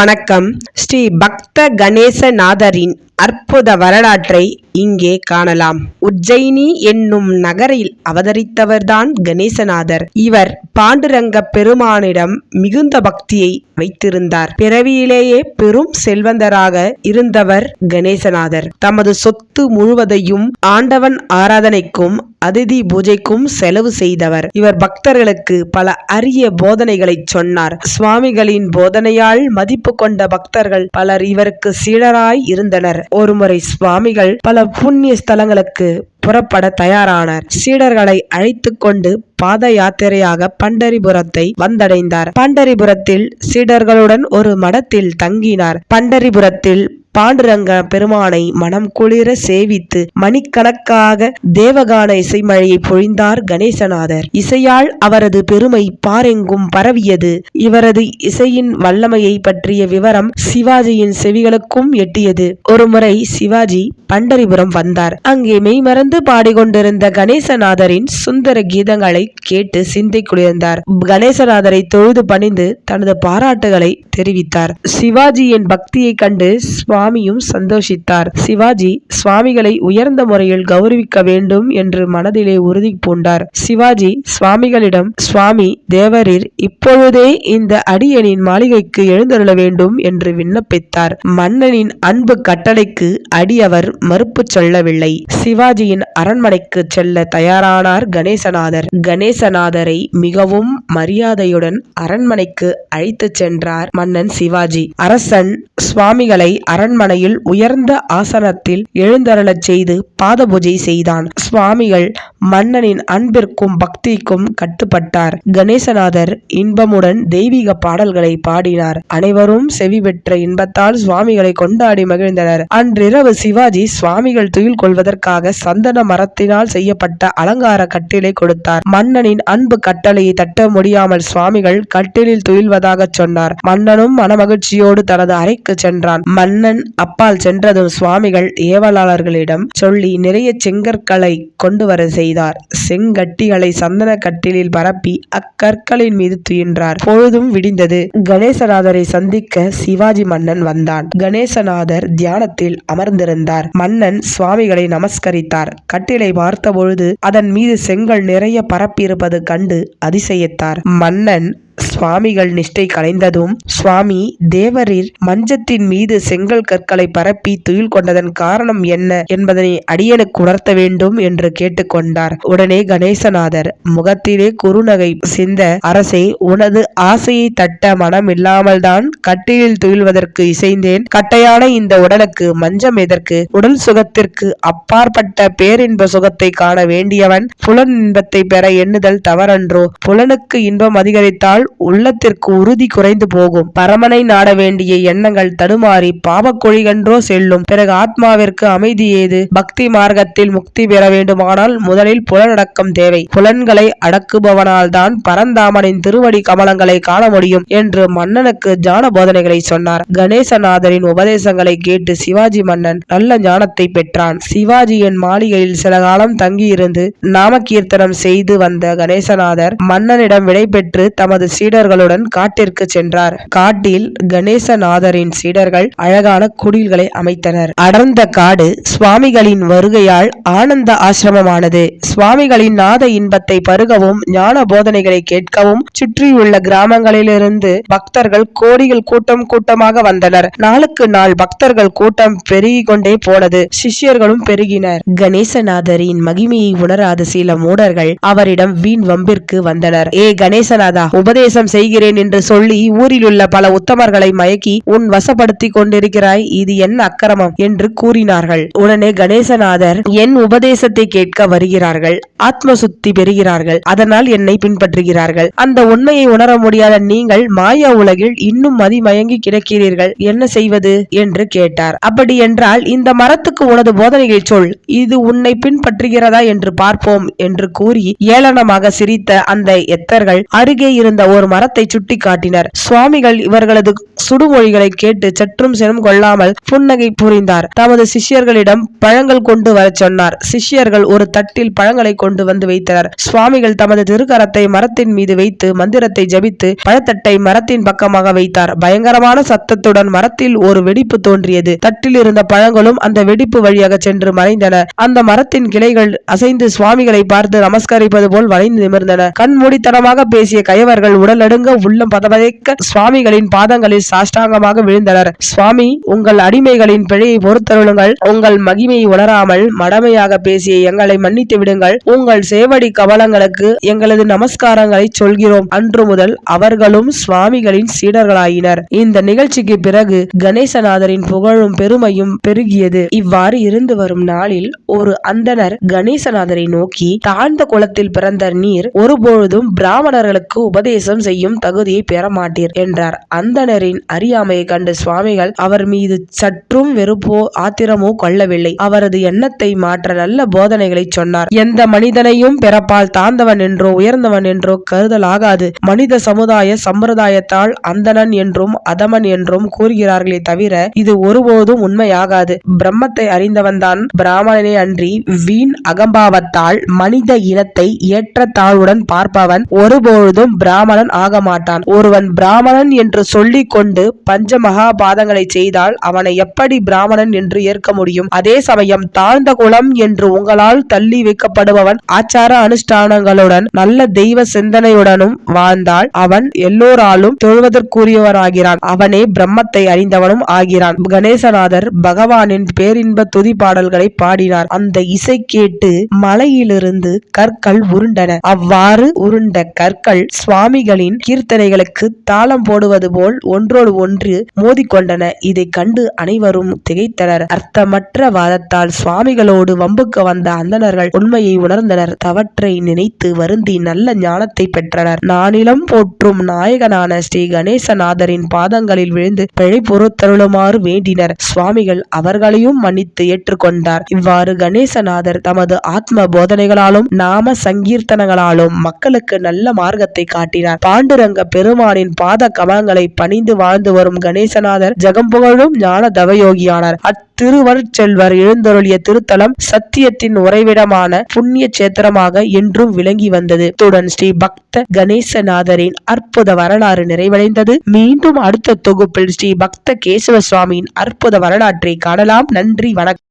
வணக்கம். ஸ்ரீ பக்த கணேசநாதரின் அற்புத வரலாற்றை இங்கே காணலாம். உஜ்ஜயினி என்னும் நகரில் அவதரித்தவர்தான் கணேசநாதர். இவர் பாண்டுரங்க பெருமானிடம் மிகுந்த பக்தியை வைத்திருந்தார். பிறவியிலேயே பெரும் செல்வந்தராக இருந்தவர் கணேசநாதர். தமது சொத்து முழுவதையும் ஆண்டவன் ஆராதனைக்கும் அதிதி பூஜைக்கும் செலவு செய்தவர். இவர் பக்தர்களுக்கு பல அரிய போதனைகளை சொன்னார். சுவாமிகளின் போதனையால் மதிப்பு கொண்ட பக்தர்கள் பலர் இவருக்கு சீடராய் இருந்தனர். ஒருமுறை சுவாமிகள் பல புண்ணிய ஸ்தலங்களுக்கு புறப்பட தயாரானார். சீடர்களை அழைத்து கொண்டு பாத யாத்திரையாக பண்டரிபுரத்தை வந்தடைந்தார். பண்டரிபுரத்தில் சீடர்களுடன் ஒரு மடத்தில் தங்கினார். பண்டரிபுரத்தில் பாண்டுரங்க பெருமானை மனம் குளிர சேவித்து மணிக்கணக்காக தேவகான இசைமழையை பொழிந்தார் கணேசநாதர். இசையால் அவரது பெருமை பாரெங்கும் பரவியது. இவரது இசையின் வல்லமையை பற்றிய விவரம் சிவாஜியின் செவிகளுக்கும் எட்டியது. ஒருமுறை சிவாஜி பண்டரிபுரம் வந்தார். அங்கே மெய்மறந்து பாடிக்கொண்டிருந்த கணேசநாதரின் சுந்தர கீதங்களை கேட்டு சிந்தை குளிர்ந்தார். கணேசநாதரை தொழுது பணிந்து தனது பாராட்டுகளை தெரிவித்தார். சிவாஜியின் பக்தியை கண்டு சுவாமியும் சந்தோஷித்தார். சிவாஜி சுவாமிகளை உயர்ந்த முறையில் கௌரவிக்க வேண்டும் என்று மனதிலே உறுதி பூண்டார். சிவாஜி சுவாமிகளிடம் சுவாமி தேவரீர் இப்பொழுதே இந்த அடியனின் மாளிகைக்கு எழுந்தருள வேண்டும் என்று விண்ணப்பித்தார். மன்னனின் அன்பு கட்டளைக்கு அடியவர் மறுப்பு சொல்லவில்லை. சிவாஜியின் அரண்மனைக்கு செல்ல தயாரானார் கணேசநாதர். கணேசநாதரை மிகவும் மரியாதையுடன் அரண்மனைக்கு அழைத்துச் சென்றார் மன்னன் சிவாஜி. அரசன் சுவாமிகளை அரண் அரண்மனையில் உயர்ந்த ஆசனத்தில் எழுந்தருளச் செய்து பாத பூஜை செய்தான். சுவாமிகள் மன்னனின் அன்பிற்கும் பக்திக்கும் கட்டுப்பட்டார். கணேசநாதர் இன்பமுடன் தெய்வீக பாடல்களை பாடினார். அனைவரும் செவி பெற்ற இன்பத்தால் சுவாமிகளை கொண்டாடி மகிழ்ந்தனர். அன்றிரவு சிவாஜி சுவாமிகள் துயில் கொள்வதற்காக சந்தன மரத்தினால் செய்யப்பட்ட அலங்கார கட்டிலை கொடுத்தார். மன்னனின் அன்பு கட்டளையை தட்ட முடியாமல் சுவாமிகள் கட்டிலில் துயில்வதாக சொன்னார். மன்னனும் மனமகிழ்ச்சியோடு தனது அறைக்கு சென்றான். மன்னன் அப்பால் சென்றதும் சுவாமிகள் ஏவலாளர்களிடம் சொல்லி நிறைய செங்கற்களை கொண்டு வர செய்தார். செங்கட்டிகளை சந்தன கட்டிலில் பரப்பி அக்கற்களின் மீது துயின்றார். பொழுதும் விடிந்தது. கணேசநாதரை சந்திக்க சிவாஜி மன்னன் வந்தான். கணேசநாதர் தியானத்தில் அமர்ந்திருந்தார். மன்னன் சுவாமிகளை நமஸ்கரித்தார். கட்டிலை பார்த்தபொழுது அதன் மீது செங்கல் நிறைய பரப்பியிருப்பது கண்டு அதிசயித்தார். மன்னன் சுவாமிகள் நிஷ்டை கலைந்ததும் சுவாமி தேவரீர் மஞ்சத்தின் மீது செங்கல் கற்களை பரப்பி துயில் கொண்டதன் காரணம் என்ன என்பதனை அடியனுக்கு உணர்த்த வேண்டும் என்று கேட்டுக்கொண்டார். உடனே கணேசநாதர் முகத்திலே குறுநகை சிந்த அரசே உனது ஆசையை தட்ட மனம் இல்லாமல் தான் கட்டிலில் துயில்வதற்கு இசைந்தேன். கட்டையான இந்த உடலுக்கு மஞ்சம் எதற்கு? உடல் சுகத்திற்கு அப்பாற்பட்ட பேரின்ப சுகத்தை காண வேண்டியவன் புலன் இன்பத்தை பெற எண்ணுதல் தவறன்றோ? புலனுக்கு இன்பம் அதிகரித்தால் உள்ளத்திற்கு உறுதி குறைந்து போகும். பரமனை நாட வேண்டிய எண்ணங்கள் தடுமாறி பாவக்கொழிகன்றோ செல்லும். பிறகு ஆத்மாவிற்கு அமைதி ஏது? பக்தி மார்க்கத்தில் முக்தி பெற வேண்டுமானால் முதலில் புலனடக்கம் தேவை. புலன்களை அடக்குபவனால் தான் பரந்தாமனின் திருவடி கமலங்களை காண முடியும் என்று மன்னனுக்கு ஞான போதனைகளை சொன்னார். கணேசநாதரின் உபதேசங்களை கேட்டு சிவாஜி மன்னன் நல்ல ஞானத்தை பெற்றான். சிவாஜியின் மாளிகையில் சில காலம் தங்கியிருந்து நாமகீர்த்தனம் செய்து வந்த கணேசநாதர் மன்னனிடம் விடை பெற்று தமது சீடர்களுடன் காட்டிற்கு சென்றார். காட்டில் கணேசநாதரின் சீடர்கள் அழகான குடில்களை அமைத்தனர். அடர்ந்த காடு சுவாமிகளின் வருகையால் ஆனந்த ஆசிரமமானது. சுவாமிகளின் நாத இன்பத்தை பருகவும் ஞான போதனைகளை கேட்கவும் சுற்றியுள்ள கிராமங்களிலிருந்து பக்தர்கள் கோடிகள் கூட்டம் கூட்டமாக வந்தனர். நாளுக்கு நாள் பக்தர்கள் கூட்டம் பெருகி கொண்டே போனது. சிஷ்யர்களும் பெருகினர். கணேசநாதரின் மகிமையை உணராத சில மூடர்கள் அவரிடம் வீண் வம்பிற்கு வந்தனர். ஏ கணேசநாதா உபதேசம் செய்கிறேன் என்று சொல்லி ஊரிலுள்ள பல உத்தமர்களை மயக்கி உன் வசப்படுத்தி கொண்டிருக்கிறாய். இது என்ன அக்கிரமம் என்று கூறினார்கள். உடனே கணேசநாதர் என் உபதேசத்தை கேட்க வருகிறார்கள். ஆத்ம சுத்தி பெறுகிறார்கள். அதனால் என்னை பின்பற்றுகிறார்கள். அந்த உண்மையை உணர முடியாத நீங்கள் மாயா உலகில் இன்னும் மதிமயங்கி கிடக்கிறீர்கள். என்ன செய்வது என்று கேட்டார். அப்படி என்றால் இந்த மரத்துக்கு உனது போதனையை சொல். இது உன்னை பின்பற்றுகிறதா என்று பார்ப்போம் என்று கூறி ஏளனமாக சிரித்த அந்த எத்தர்கள் அருகே இருந்த ஒரு மரத்தை சுட்டி காட்டினர். சுவாமிகள் இவர்களது சுடுமொழிகளை கேட்டு சற்றும் சினம் கொள்ளாமல் புன்னகை புரிந்தார். தமது சிஷ்யர்களிடம் பழங்கள் கொண்டு வர சொன்னார். சிஷ்யர்கள் ஒரு தட்டில் பழங்களை கொண்டு வந்து வைத்தனர். சுவாமிகள் தமது திருக்கரத்தை மரத்தின் மீது வைத்து மந்திரத்தை ஜபித்து பழத்தட்டை மரத்தின் பக்கமாக வைத்தார். பயங்கரமான சத்தத்துடன் மரத்தில் ஒரு வெடிப்பு தோன்றியது. தட்டில் இருந்த பழங்களும் அந்த வெடிப்பு வழியாக சென்று மறைந்தன. அந்த மரத்தின் கிளைகள் அசைந்து சுவாமிகளை பார்த்து நமஸ்கரிப்பது போல் வளைந்து நிமிர்ந்தன. கண்மூடித்தனமாக பேசிய கயவர்கள் உடலடுங்க உள்ளம் பதவதைக்க சுவாமிகளின் பாதங்களில் சாஷ்டாங்கமாக விழுந்தனர். சுவாமி உங்கள் அடிமைகளின் பிழையை பொறுத்தருளுங்கள். உங்கள் மகிமையை உணராமல் மடமையாக பேசிய எங்களை மன்னித்து விடுங்கள். உங்கள் சேவடி கவலங்களுக்கு எங்களது நமஸ்காரங்களை சொல்கிறோம். அன்று முதல் அவர்களும் சுவாமிகளின் சீடர்களாயினர். இந்த நிகழ்ச்சிக்கு பிறகு கணேசநாதரின் புகழும் பெருமையும் பெருகியது. இவ்வாறு இருந்து வரும் நாளில் ஒரு அந்தணர் கணேசநாதரை நோக்கி தாழ்ந்த குளத்தில் பிறந்த நீர் ஒருபொழுதும் பிராமணர்களுக்கு உபதேசம் செய்யும் தகுதியை பெற மாட்டீர் என்றார். அந்தணரின் அறியாமையை கண்டு சுவாமிகள் அவர் மீது சற்றும் வெறுப்போ ஆத்திரமோ கொள்ளவில்லை. அவரது எண்ணத்தை மாற்ற நல்ல போதனைகளை சொன்னார். எந்த மனிதனையும் பிறப்பால் தாழ்ந்தவன் என்றோ உயர்ந்தவன் என்றோ கருதலாகாது. மனித சமுதாய சம்பிரதாயத்தால் அந்தணன் என்றும் அதமன் என்றும் கூறுகிறார்களே தவிர இது ஒருபோதும் உண்மையாகாது. பிரம்மத்தை அறிந்தவன்தான் பிராமணனே அன்றி வீண் அகம்பாவத்தால் மனித இனத்தை ஏற்றத்தாழ்வுடன் பார்ப்பவன் ஒருபொழுதும் பிராமணன் ஆக மாட்டான் ஒருவன் பிராமணன் என்று சொல்லிக் கொண்டு பஞ்ச மகாபாதங்களை செய்தால் அவனை எப்படி பிராமணன் என்று ஏற்க முடியும்? அதே சமயம் தாழ்ந்த குலம் என்று உங்களால் தள்ளி வைக்கப்படுபவன் ஆச்சார அனுஷ்டானங்களுடன் நல்ல தெய்வ சிந்தனையுடனும் வாழ்ந்தால் அவன் எல்லோராலும் தொழுவதற்குரியவராகிறான் அவனே பிரம்மத்தை அறிந்தவனும் ஆகிறான். கணேசநாதர் பகவானின் பேரின்ப துதி பாடல்களை பாடினார். அந்த இசை கேட்டு மலையிலிருந்து கற்கள் உருண்டன. அவ்வாறு உருண்ட கற்கள் சுவாமிகளின் கீர்த்தனைகளுக்கு தாளம் போடுவது போல் ஒன்றோடு ஒன்று மோதிக்கொண்டன. இதை கண்டு அனைவரும் திகைத்தனர். அர்த்தமற்ற வாதத்தால் சுவாமிகளோடு வம்புக்கு வந்த அந்தணர்கள் உண்மையை உணர்ந்தனர். தவற்றை நினைத்து வருந்தி நல்ல ஞானத்தை பெற்றனர். நானிலம் போற்றும் நாயகனான ஸ்ரீ கணேசநாதரின் பாதங்களில் விழுந்து பிழை பொறுத்தருளுமாறு வேண்டினர். சுவாமிகள் அவர்களையும் மன்னித்து ஏற்றுக்கொண்டார். இவ்வாறு கணேசநாதர் தமது ஆத்ம போதனைகளாலும் நாம சங்கீர்த்தனங்களாலும் மக்களுக்கு நல்ல மார்க்கத்தை காட்டினார். பாண்டுரங்க பெருமானின் பாத கமலங்களை பணிந்து வாழ்ந்து வரும் கணேசநாதர் ஜெகம்புகழும் ஞான தவயோகியானார். அத்திருவருட்செல்வர் எழுந்தருளிய திருத்தலம் சத்தியத்தின் உறைவிடமான புண்ணிய சேத்திரமாக என்றும் விளங்கி வந்தது. இத்துடன் ஸ்ரீ பக்த கணேசநாதரின் அற்புத வரலாறு நிறைவடைந்தது. மீண்டும் அடுத்த தொகுப்பில் ஸ்ரீ பக்த கேசவ சுவாமியின் அற்புத வரலாற்றை காணலாம். நன்றி வணக்கம்.